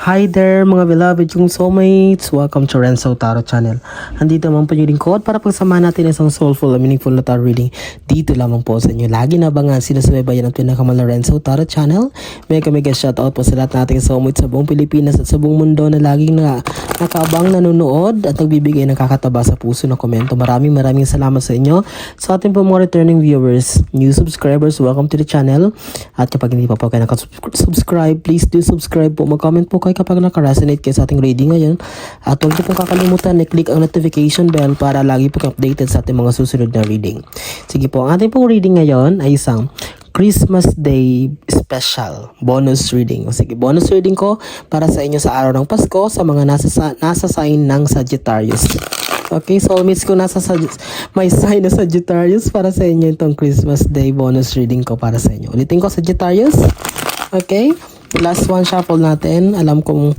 Hi there mga beloved yung soulmates! Welcome to Renzo Tarot Channel. Andito naman po yung lingkod para pagsamahan natin isang soulful and meaningful na tarot reading dito lamang po sa inyo. Lagi na ba nga sinasubaybayan ang pinakamala Renzo Tarot Channel? Mega mega shoutout po sa lahat nating soulmates sa buong Pilipinas at sa buong mundo na laging na, nakaabang nanonood at nagbibigay ng kakataba sa puso na komento. Maraming maraming salamat sa inyo. Sa ating po mga returning viewers, new subscribers, welcome to the channel. At kapag hindi pa po kayo nakasubscribe, please do subscribe po. Mag-comment po kayo kapag naka-resonate kayo sa ating reading ngayon. At huwag niyo pong kakalimutan na click ang notification bell para lagi po kayo updated sa ating mga susunod na reading. Sige po, ang ating pong reading ngayon ay isang Christmas Day special bonus reading. O Sige, bonus reading ko para sa inyo sa araw ng Pasko sa mga nasa, sa- nasa sign ng Sagittarius. Okay, soulmates ko nasa Sag- may sign na Sagittarius para sa inyo itong Christmas Day bonus reading ko para sa inyo. Ulitin ko Sagittarius. Okay? Last one shuffle natin. Alam kong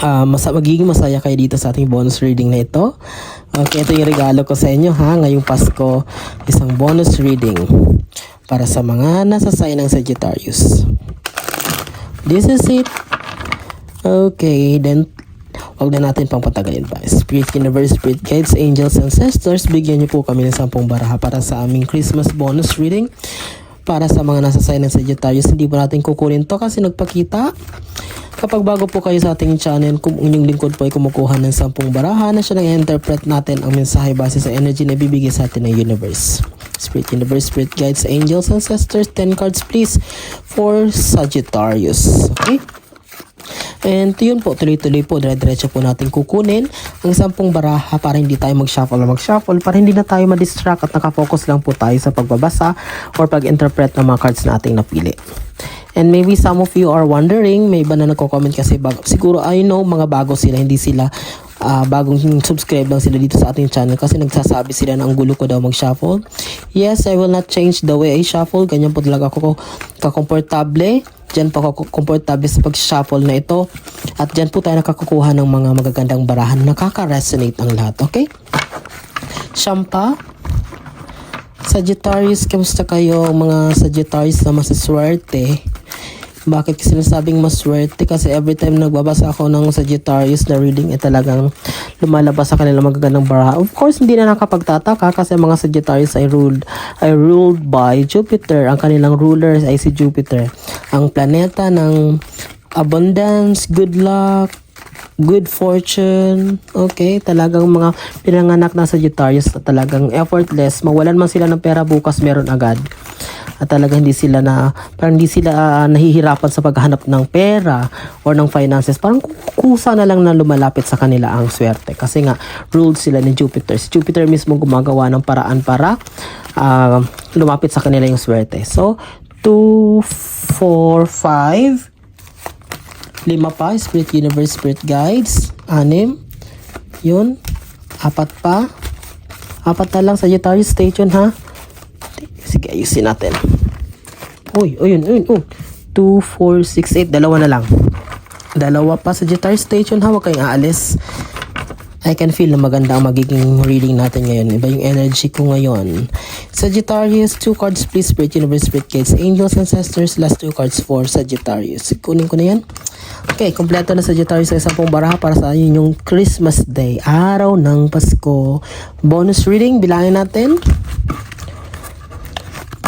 ah, masa magiging masaya kayo dito sa ating bonus reading na ito. Okay, ito yung regalo ko sa inyo ha. Ngayong Pasko, isang bonus reading para sa mga nasa sign ng Sagittarius. This is it. Okay, then Huwag na natin pang patagalin pa. Spirit Universe, Spirit Guides, Angels, Ancestors, bigyan niyo po kami ng 10 baraha para sa aming Christmas bonus reading. Para sa mga nasa sign ng Sagittarius, hindi po natin kukunin to kasi nagpakita. Kapag bago po kayo sa ating channel, kung inyong lingkod po ay kumukuha ng 10 baraha na siya nang interpret natin ang mensahe base sa energy na bibigay sa atin ng universe. Spirit Universe, Spirit Guides, Angels, Ancestors, 10 cards please for Sagittarius. Okay? And yun po, tuloy-tuloy po, dire-diretso po natin kukunin ang sampung baraha para hindi tayo mag-shuffle o mag-shuffle, para hindi na tayo ma-distract at nakafocus lang po tayo sa pagbabasa or pag-interpret ng mga cards na ating napili. And maybe some of you are wondering, may iba na nagko-comment kasi bago, siguro I know mga bago sila, hindi sila ah, bagong subscribe lang sila dito sa ating channel kasi nagsasabi sila na ang gulo ko daw mag-shuffle. Yes, I will not change the way I shuffle. Ganyan po talaga ako kakomportable. Diyan po ako komportable sa pag-shuffle na ito. At diyan po tayo nakakukuha ng mga magagandang barahan. Nakaka-resonate ang lahat, okay? Shampa. Sagittarius, kamusta kayo mga Sagittarius na masaswerte? Bakit kasi sinasabing maswerte? Kasi every time nagbabasa ako ng Sagittarius na reading, eh talagang lumalabas sa kanila magagandang baraha. Of course, hindi na nakapagtataka kasi mga Sagittarius ay ruled, ay ruled by Jupiter. Ang kanilang ruler ay si Jupiter. Ang planeta ng abundance, good luck, good fortune. Okay, talagang mga pinanganak na Sagittarius na talagang effortless. Mawalan man sila ng pera bukas, meron agad. At talagang hindi sila na, parang hindi sila ah, nahihirapan sa paghanap ng pera or ng finances. Parang kusa na lang na lumalapit sa kanila ang swerte. Kasi nga, ruled sila ni Jupiter. Si Jupiter mismo gumagawa ng paraan para ah, lumapit sa kanila yung swerte. So, 2, 4, 5, lima pa, Spirit Universe, Spirit Guides, anim, yun, apat pa, apat na lang, Sagittarius, stay tuned ha. Sige, ayusin natin. Uy, uy, yun, yun, oh. 2, 4, 6, 8, dalawa na lang. Dalawa pa, Sagittarius, stay tuned ha, huwag kayong aalis. I can feel na maganda ang magiging reading natin ngayon. Iba yung energy ko ngayon. Sagittarius, two cards please. Spirit Universe, Spirit Guides, Angels, Ancestors. Last two cards for Sagittarius. Kunin ko na yan. Okay, kompleto na Sagittarius sa isang baraha para sa inyong Christmas Day. Araw ng Pasko. Bonus reading, bilangin natin.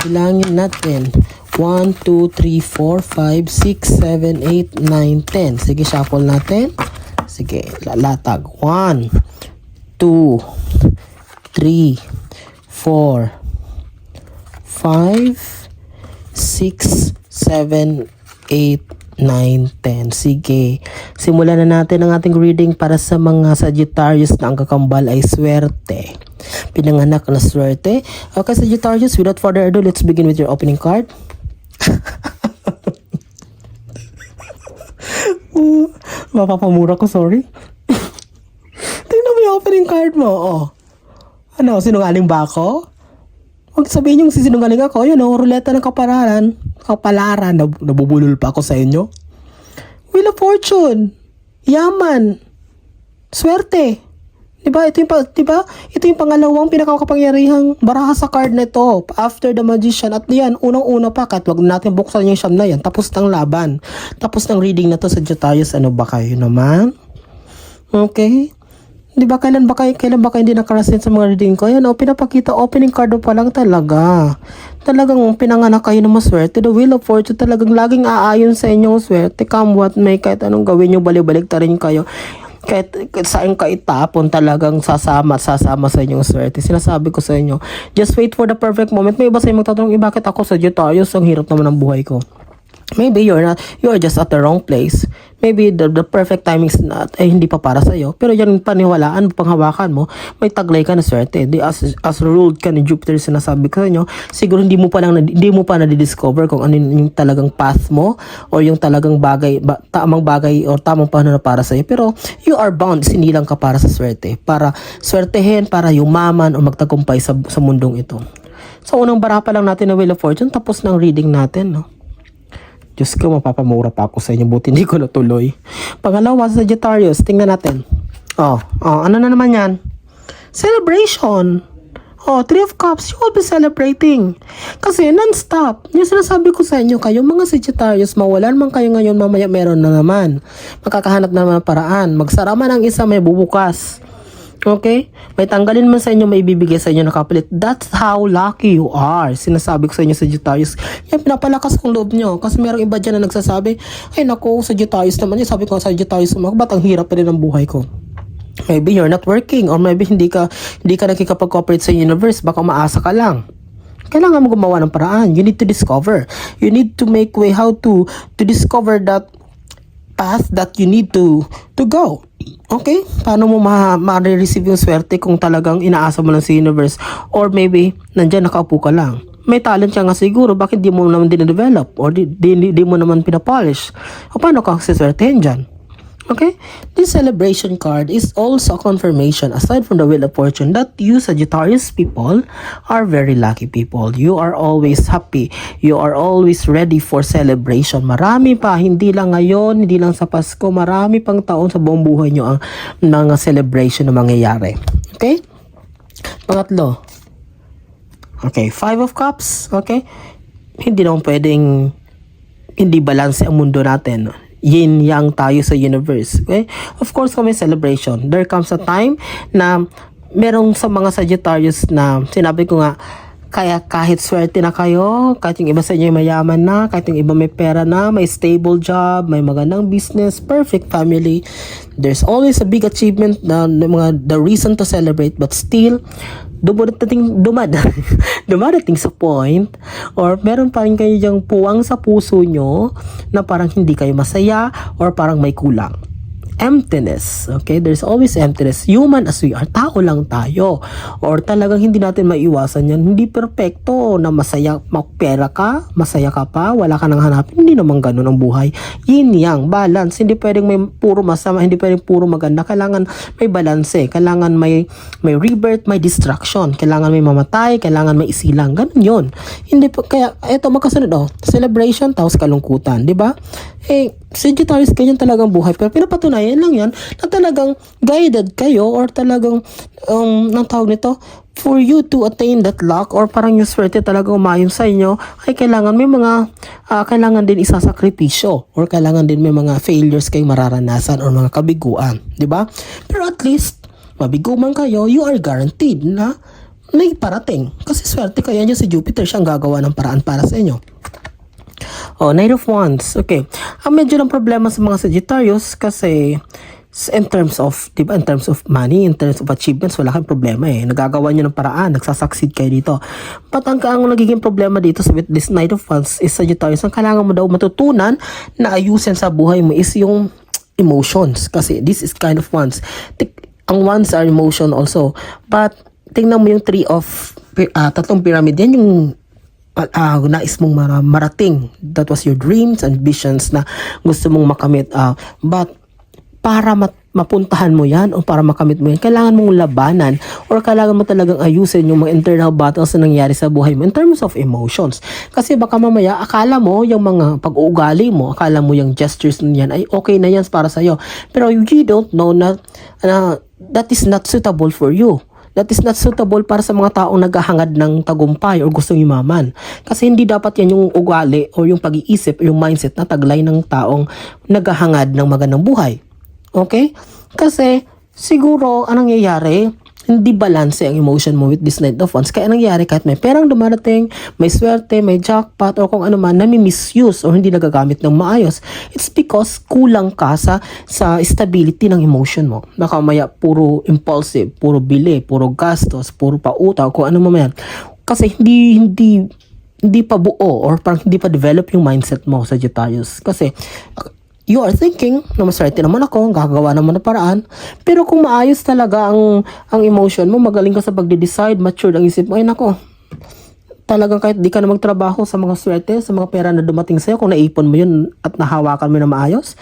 Bilangin natin. 1, 2, 3, 4, 5, 6, 7, 8, 9, 10. Sige, shuffle natin. Sige, lalatag. 1, 2, 3, 4, 5, 6, 7, 8, 9, 10. Sige. Simulan na natin ang ating reading para sa mga Sagittarius na ang kakambal ay swerte. Pinanganak na swerte. Okay, Sagittarius, without further ado, let's begin with your opening card. Uh, Mapapamura ko, sorry. Tingnan mo yung opening card mo, oh. Ano, sinungaling ba ako? Huwag sabihin yung sisinungaling ako. Yun, oh, ruleta ng kapalaran. Kapalaran. Nab- nabubulol pa ako sa inyo. Wheel of Fortune. Yaman. Swerte. Diba? Ito yung, pa- diba? Ito yung pangalawang pinakakapangyarihang baraha sa card na ito. After the magician. At yan, unang-una pa, kahit wag natin buksan yung siyam na yan. Tapos ng laban. Tapos ng reading na to sa Jotayos. Ano ba kayo naman? Okay? Di ba kailan ba kayo, kailan ba kayo hindi nakarasin sa mga reading ko? Yan, oh, pinapakita, opening card pa lang talaga. Talagang pinanganak kayo ng maswerte. The Wheel of Fortune talagang laging aayon sa inyong swerte. Come what may, kahit anong gawin nyo, balibalik ta rin kayo. Kahit, saan ka itapon talagang sasama sasama sa inyong swerte. Sinasabi ko sa inyo, just wait for the perfect moment. May iba sa inyo magtatanong, eh, bakit ako sa Sagittarius? Ang hirap naman ng buhay ko. Maybe you're not, you're just at the wrong place. Maybe the, the perfect timing is not, eh, hindi pa para sa'yo. Pero yan paniwalaan, panghawakan mo, may taglay ka na swerte. Di, as, as ruled ka ni Jupiter, sinasabi ko sa inyo, siguro hindi mo pa lang, hindi mo pa na-discover kung ano yung talagang path mo or yung talagang bagay, ba, tamang bagay or tamang panahon na para sa'yo. Pero you are bound, sinilang ka para sa swerte. Para swertehin, para yumaman o magtagumpay sa, sa mundong ito. So, unang bara pa lang natin na Wheel of Fortune, tapos ng reading natin, no? Diyos ko, mapapamura pa ako sa inyo. Buti hindi ko natuloy. Pangalawa, Sagittarius. Tingnan natin. Oh, oh ano na naman yan? Celebration. Oh, Three of Cups, you will be celebrating. Kasi non-stop. Yung sinasabi ko sa inyo, kayo mga Sagittarius, mawalan man kayo ngayon, mamaya meron na naman. Makakahanap na naman paraan. Magsara man ang isa, may bubukas. Okay? May tanggalin man sa inyo, may ibibigay sa inyo na kapalit. That's how lucky you are. Sinasabi ko sa inyo, Sagittarius. Yan, pinapalakas ang loob nyo. Kasi merong iba dyan na nagsasabi, ay nako, Sagittarius naman. Yan, sabi ko, Sagittarius naman, ba't ang hirap pa rin ang buhay ko? Maybe you're not working or maybe hindi ka hindi ka nakikipag-cooperate sa universe, baka maasa ka lang. Kailangan mo gumawa ng paraan. You need to discover. You need to make way how to to discover that path that you need to to go. Okay? Paano mo ma ma-receive yung swerte kung talagang inaasa mo lang sa universe or maybe nandyan nakaupo ka lang. May talent ka nga siguro, bakit di mo naman din-develop or di, di, di mo naman pinapolish? O paano ka siswertehin dyan? Okay? This celebration card is also confirmation, aside from the Wheel of Fortune, that you Sagittarius people are very lucky people. You are always happy. You are always ready for celebration. Marami pa, hindi lang ngayon, hindi lang sa Pasko, marami pang taon sa buong buhay nyo ang mga celebration na mangyayari. Okay? Pangatlo. Okay, Five of Cups. Okay? Hindi naman pwedeng hindi balanse ang mundo natin yin yang tayo sa universe. Okay? Of course, may celebration, there comes a time na merong sa mga Sagittarius na sinabi ko nga, kaya kahit swerte na kayo, kahit yung iba sa inyo ay mayaman na, kahit yung iba may pera na, may stable job, may magandang business, perfect family, there's always a big achievement na mga the reason to celebrate but still dumadating dumad dumadating sa point or meron pa rin kayo yung puwang sa puso nyo na parang hindi kayo masaya or parang may kulang emptiness. Okay? There's always emptiness. Human as we are. Tao lang tayo. Or talagang hindi natin maiwasan yan. Hindi perfecto na masaya, magpera ka, masaya ka pa, wala ka nang hanapin. Hindi naman ganun ang buhay. Yin yang, balance. Hindi pwedeng may puro masama, hindi pwedeng puro maganda. Kailangan may balance. Kailangan may, may rebirth, may destruction. Kailangan may mamatay, kailangan may isilang. Ganun yun. Hindi po, kaya, eto, magkasunod oh. Celebration, tapos kalungkutan. ba? Eh, Sagittarius, ganyan talagang buhay. Pero pinapatunayan lang yan na talagang guided kayo or talagang, um, nang tawag nito, for you to attain that luck or parang yung swerte talaga umayon sa inyo, ay kailangan may mga, ah, kailangan din isasakripisyo or kailangan din may mga failures kayong mararanasan or mga kabiguan. ba? Pero at least, mabigo man kayo, you are guaranteed na may parating. Kasi swerte kaya niya si Jupiter siyang gagawa ng paraan para sa inyo. Oh, Knight of Wands. Okay. Ang medyo ng problema sa mga Sagittarius kasi in terms of, di ba, in terms of money, in terms of achievements, wala kang problema eh. Nagagawa nyo ng paraan, nagsasucceed kayo dito. But ang, ang nagiging problema dito sa with this Knight of Wands is Sagittarius, ang kailangan mo daw matutunan na ayusin sa buhay mo is yung emotions. Kasi this is kind of wands. Ang wands are emotion also. But tingnan mo yung three of, ah, tatlong pyramid, yan yung uh, nais mong mara- marating. That was your dreams and visions na gusto mong makamit. ah. but para mat- mapuntahan mo yan o para makamit mo yan, kailangan mong labanan or kailangan mo talagang ayusin yung mga internal battles na nangyari sa buhay mo in terms of emotions. Kasi baka mamaya, akala mo yung mga pag-uugali mo, akala mo yung gestures na yan ay okay na yan para sa'yo. Pero you don't know na, na that is not suitable for you. That is not suitable para sa mga taong naghahangad ng tagumpay or gustong yumaman. Kasi hindi dapat yan yung ugali o yung pag-iisip o yung mindset na taglay ng taong naghahangad ng magandang buhay. Okay? Kasi siguro anong nangyayari, hindi balance ang emotion mo with this night of wands. Kaya anong nangyayari kahit may perang dumarating, may swerte, may jackpot, or kung ano man, na misuse or hindi nagagamit ng maayos, it's because kulang ka sa, sa stability ng emotion mo. Baka maya puro impulsive, puro bili, puro gastos, puro pautang, kung ano man yan. Kasi hindi, hindi, hindi pa buo or parang hindi pa develop yung mindset mo, Sagittarius. Kasi you are thinking na maswerte naman ako, gagawa naman ng paraan. Pero kung maayos talaga ang, ang emotion mo, magaling ka sa pagde-decide, mature ang isip mo, ay nako, talagang kahit di ka na magtrabaho sa mga swerte, sa mga pera na dumating sa'yo, kung naipon mo yun at nahawakan mo na maayos,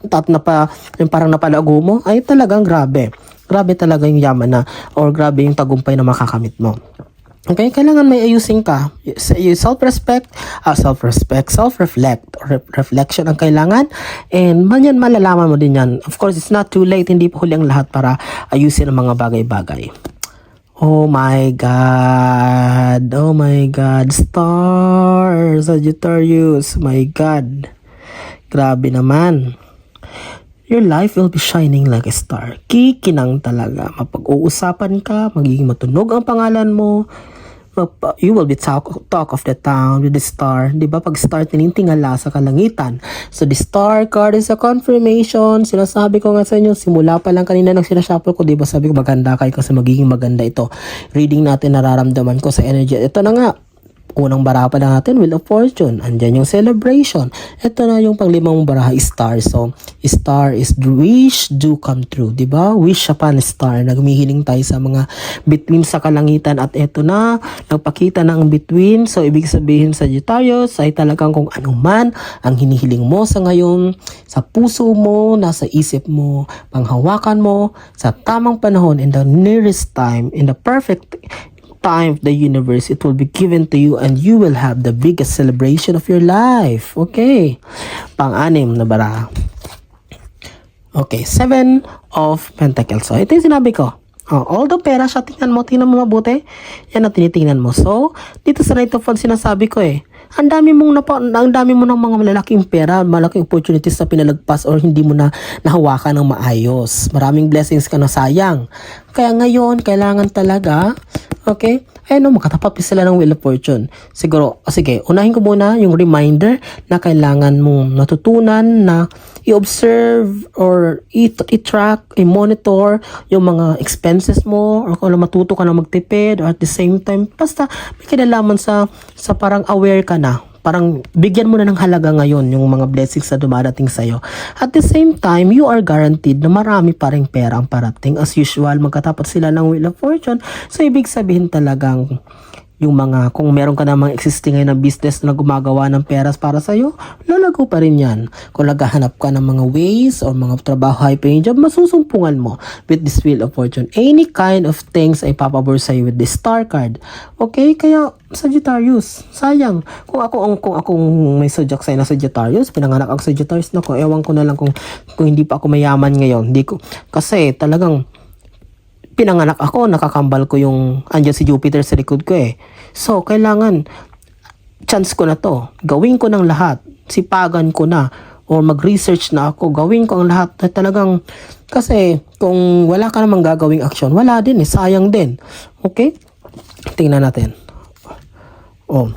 at napa, yung parang napalago mo, ay talagang grabe. Grabe talaga yung yaman na, or grabe yung tagumpay na makakamit mo. Okay, kailangan may ayusin ka. Self-respect, ah, self-respect, self-reflect, reflection ang kailangan. And man yan, malalaman mo din yan. Of course, it's not too late, hindi pa huli ang lahat para ayusin ang mga bagay-bagay. Oh my God. Oh my God. Star. Sagittarius. My God. Grabe naman. Your life will be shining like a star. Kikinang talaga. Mapag-uusapan ka, magiging matunog ang pangalan mo. You will be talk, talk of the town with the star. Di ba? Pag star, tinitingala sa kalangitan. So, the star card is a confirmation. Sinasabi ko nga sa inyo, simula pa lang kanina nang sinashuffle ko, di ba? Sabi ko, maganda kayo kasi magiging maganda ito. Reading natin, nararamdaman ko sa energy. Ito na nga, Unang bara pa na natin, Wheel of Fortune. Andyan yung celebration. Ito na yung panglimang baraha, Star. So, Star is wish do come true. ba Wish upon star. Nagmihiling tayo sa mga between sa kalangitan at ito na, nagpakita ng between. So, ibig sabihin sa Sagittarius ay talagang kung ano man ang hinihiling mo sa ngayon, sa puso mo, nasa isip mo, panghawakan mo, sa tamang panahon, in the nearest time, in the perfect time of the universe, it will be given to you and you will have the biggest celebration of your life. Okay. Pang-anim na bara. Okay, seven of pentacles. So, ito yung sinabi ko. Oh, although pera siya, tingnan mo, tingnan mo mabuti. Yan ang tinitingnan mo. So, dito sa right of funds, sinasabi ko eh, ang dami mong napa, ang dami mo ng mga malalaking pera, malaking opportunities na pinalagpas or hindi mo na nahawakan ng maayos. Maraming blessings ka na sayang. Kaya ngayon, kailangan talaga, okay, ayun no, makatapat pa sila ng Wheel of Fortune. Siguro, oh, sige, unahin ko muna yung reminder na kailangan mong natutunan na i-observe or i-track, i-monitor yung mga expenses mo or kung ano matuto ka na magtipid or at the same time, basta may kinalaman sa, sa parang aware ka na parang bigyan mo na ng halaga ngayon yung mga blessings na dumarating sa'yo. At the same time, you are guaranteed na marami pa rin pera ang parating. As usual, magkatapat sila ng Wheel of Fortune. So, ibig sabihin talagang yung mga, kung meron ka namang existing ngayon na business na gumagawa ng peras para sa'yo, lalago pa rin yan. Kung naghahanap ka ng mga ways or mga trabaho high paying job, masusumpungan mo with this Wheel of Fortune. Any kind of things ay papabor sa'yo with this star card. Okay? Kaya, Sagittarius, sayang. Kung ako ang kung akong may zodiac sign na Sagittarius, pinanganak ako Sagittarius nako, ewan ko na lang kung kung hindi pa ako mayaman ngayon. Hindi ko kasi talagang pinanganak ako, nakakambal ko yung andyan si Jupiter sa likod ko eh. So, kailangan chance ko na to. Gawin ko ng lahat. Sipagan ko na or mag-research na ako. Gawin ko ang lahat na talagang kasi kung wala ka namang gagawing action, wala din eh. Sayang din. Okay? Tingnan natin. Oh.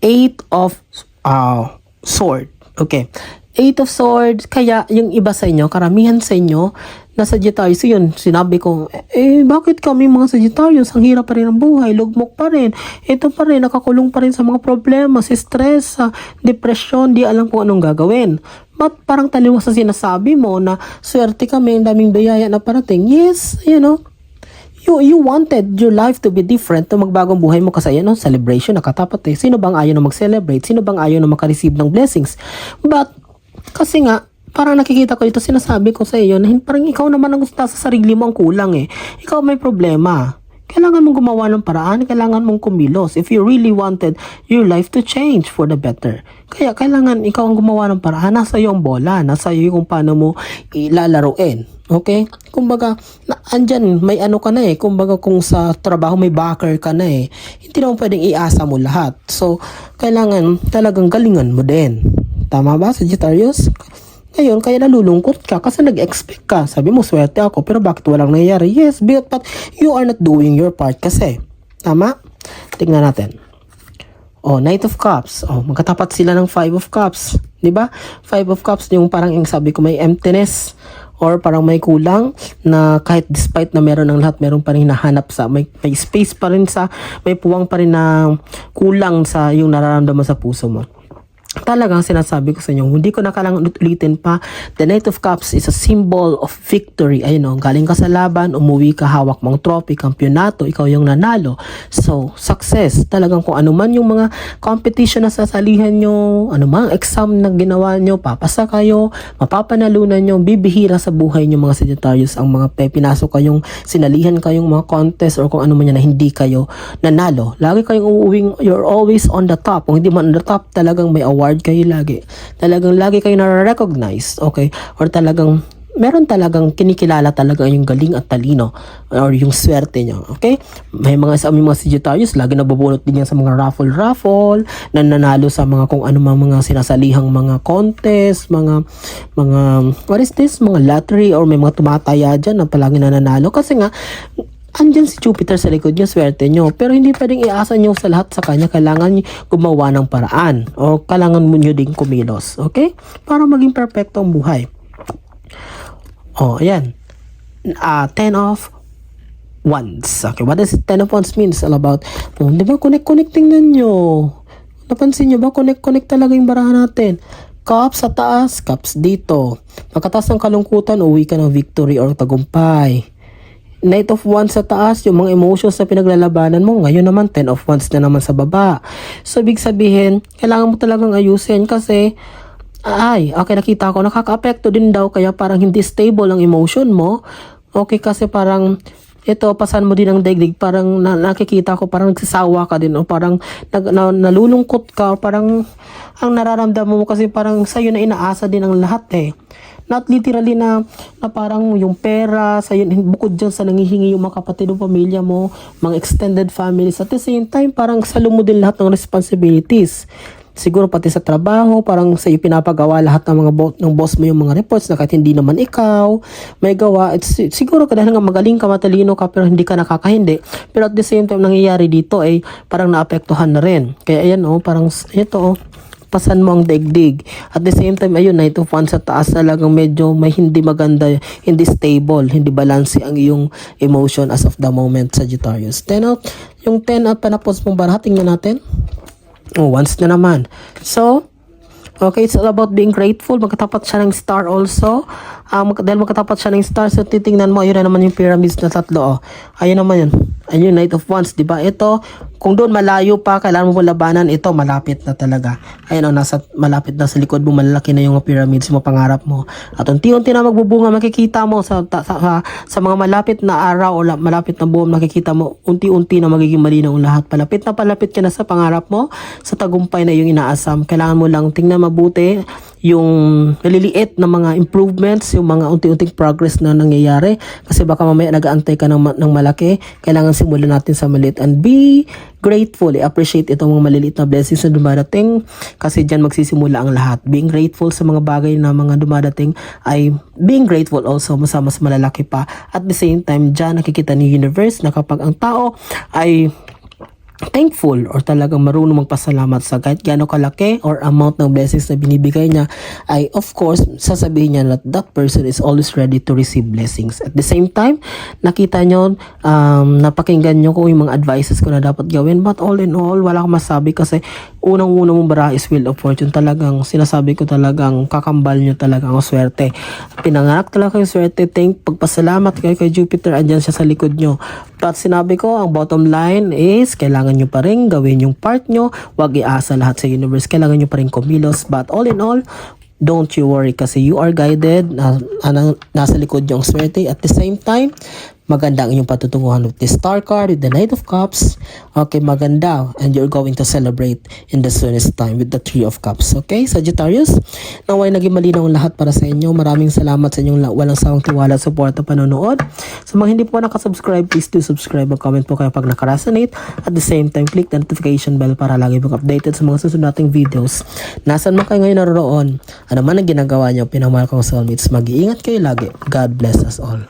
Eight of uh, sword. Okay. Eight of swords. Kaya yung iba sa inyo, karamihan sa inyo, nasa Sagittarius yun. Sinabi ko, eh bakit kami mga Sagittarius? Ang hirap pa rin ang buhay. Lugmok pa rin. Ito pa rin. Nakakulong pa rin sa mga problema, sa stress, sa depression. Di alam kung anong gagawin. But parang taliwas sa sinasabi mo na swerte kami, ang daming biyaya na parating. Yes, you know, you you wanted your life to be different to magbagong buhay mo kasi yan, no? celebration nakatapat eh. Sino bang ayaw na mag-celebrate? Sino bang ayaw na makareceive ng blessings? But, kasi nga, parang nakikita ko dito, sinasabi ko sa iyo na parang ikaw naman ang gusto sa sarili mo ang kulang eh. Ikaw may problema. kailangan mong gumawa ng paraan, kailangan mong kumilos if you really wanted your life to change for the better. Kaya kailangan ikaw ang gumawa ng paraan, nasa iyo ang bola, nasa iyo kung paano mo ilalaruin. Okay? Kumbaga, na, andyan, may ano ka na eh. Kumbaga, kung sa trabaho may backer ka na eh. Hindi naman pwedeng iasa mo lahat. So, kailangan talagang galingan mo din. Tama ba, Sagittarius? Ngayon, kaya nalulungkot ka kasi nag-expect ka. Sabi mo, swerte ako, pero bakit walang nangyayari? Yes, but, but you are not doing your part kasi. Tama? Tingnan natin. Oh, Knight of Cups. Oh, magkatapat sila ng Five of Cups. ba? Five of Cups yung parang yung sabi ko may emptiness or parang may kulang na kahit despite na meron ng lahat, meron pa rin hinahanap sa may, may space pa rin sa may puwang pa rin na kulang sa yung nararamdaman sa puso mo talagang sinasabi ko sa inyo, hindi ko na kailangan ulitin pa. The Knight of Cups is a symbol of victory. Ayun o, galing ka sa laban, umuwi ka, hawak mong trophy, kampyonato, ikaw yung nanalo. So, success. Talagang kung ano man yung mga competition na sasalihan nyo, ano man exam na ginawa nyo, papasa kayo, mapapanalunan nyo, bibihira sa buhay nyo mga Sagittarius ang mga pe, pinasok kayong sinalihan kayong mga contest or kung ano man yan na hindi kayo nanalo. Lagi kayong uuwing, you're always on the top. Kung hindi man on the top, talagang may award kayo lagi. Talagang lagi kayo na-recognize, okay? Or talagang meron talagang kinikilala talaga yung galing at talino or yung swerte nyo, okay? May mga sa aming mga Sagittarius, lagi nabubulot din yan sa mga raffle-raffle, na nanalo sa mga kung ano mga, mga sinasalihang mga contest, mga, mga, what is this? Mga lottery or may mga tumataya dyan na palagi nananalo. Kasi nga, andyan si Jupiter sa likod nyo, swerte nyo. Pero hindi pwedeng iasa nyo sa lahat sa kanya. Kailangan gumawa ng paraan. O kailangan mo nyo ding kumilos. Okay? Para maging perfecto ang buhay. O, ayan. Uh, 10 of wands. Okay, what does 10 of wands mean? It's all about, oh, di ba, connect-connect tingnan nyo. Napansin nyo ba? Connect-connect talaga yung barahan natin. Cups sa taas, cups dito. Pagkataas ng kalungkutan, uwi ka ng victory or tagumpay. Knight of Wands sa taas, yung mga emotions na pinaglalabanan mo. Ngayon naman, Ten of Wands na naman sa baba. So, big sabihin, kailangan mo talagang ayusin kasi, ay, okay, nakita ko, nakaka-apekto din daw, kaya parang hindi stable ang emotion mo. Okay, kasi parang, ito, pasan mo din ang daigdig, parang na, nakikita ko, parang nagsasawa ka din, o parang nag, na, nalulungkot ka, parang ang nararamdaman mo kasi parang sa'yo na inaasa din ang lahat eh not literally na, na parang yung pera, sa yun, bukod dyan sa nangihingi yung mga kapatid o pamilya mo, mga extended families, at the same time, parang salo mo din lahat ng responsibilities. Siguro pati sa trabaho, parang sa iyo pinapagawa lahat ng mga bo- ng boss mo yung mga reports na kahit hindi naman ikaw may gawa. It's, siguro ka dahil nga magaling ka, matalino ka, pero hindi ka nakakahindi. Pero at the same time, nangyayari dito ay parang naapektuhan na rin. Kaya ayan oh, parang ito oh, pasan mo ang daigdig. At the same time, ayun, Knight of Wands sa taas talagang medyo may hindi maganda, hindi stable, hindi balance ang iyong emotion as of the moment, Sagittarius. 10 out, yung 10 out panapos mong baraha, tingnan natin. Oh, once na naman. So, Okay, it's all about being grateful. Magkatapat siya ng star also. Um, dahil magkatapat siya ng star, so titingnan mo, ayun na naman yung pyramids na tatlo. Oh. Ayun naman yun. Ayun Knight of Wands, di ba? Ito, kung doon malayo pa, kailangan mo labanan, ito malapit na talaga. Ayun, oh, nasa, malapit na sa likod mo, malalaki na yung pyramids mo, pangarap mo. At unti-unti na magbubunga, makikita mo sa, sa, sa, sa mga malapit na araw o la, malapit na buwan, makikita mo, unti-unti na magiging malinaw ang lahat. Palapit na palapit ka na sa pangarap mo, sa tagumpay na yung inaasam. Kailangan mo lang tingnan mabuti yung maliliit na mga improvements, yung mga unti-unting progress na nangyayari. Kasi baka mamaya nag-aantay ka ng, ng malaki. Kailangan simulan natin sa maliit and be grateful. I-appreciate itong mga maliliit na blessings na dumadating kasi dyan magsisimula ang lahat. Being grateful sa mga bagay na mga dumadating ay being grateful also mas mas malalaki pa. At the same time, dyan nakikita ni universe na kapag ang tao ay thankful or talagang marunong magpasalamat sa kahit gaano kalaki or amount ng blessings na binibigay niya ay of course sasabihin niya that that person is always ready to receive blessings. At the same time, nakita nyo, um, napakinggan nyo ko yung mga advices ko na dapat gawin but all in all, wala akong masabi kasi unang-una mong bara is Wheel of Fortune. Talagang sinasabi ko talagang kakambal nyo talaga ang swerte. Pinanganak talaga yung swerte. Thank, pagpasalamat kayo kay Jupiter, andyan siya sa likod nyo. But sinabi ko, ang bottom line is kailangan nyo pa rin gawin yung part nyo. Huwag iasa lahat sa universe. Kailangan nyo pa rin kumilos. But all in all, don't you worry kasi you are guided na, na, nasa likod yung swerte at the same time maganda ang iyong patutunguhan with the star card, with the knight of cups. Okay, maganda. And you're going to celebrate in the soonest time with the three of cups. Okay, Sagittarius? Naway naging malinaw ang lahat para sa inyo. Maraming salamat sa inyong la- walang sawang tiwala at suporta panonood. Sa mga hindi po nakasubscribe, please do subscribe. Mag-comment po kayo pag nakaresonate. At the same time, click the notification bell para lagi pong updated sa mga susunod nating videos. Nasaan man kayo ngayon naroon? Ano man ang ginagawa niyo, pinamahal kong soulmates. Mag-iingat kayo lagi. God bless us all.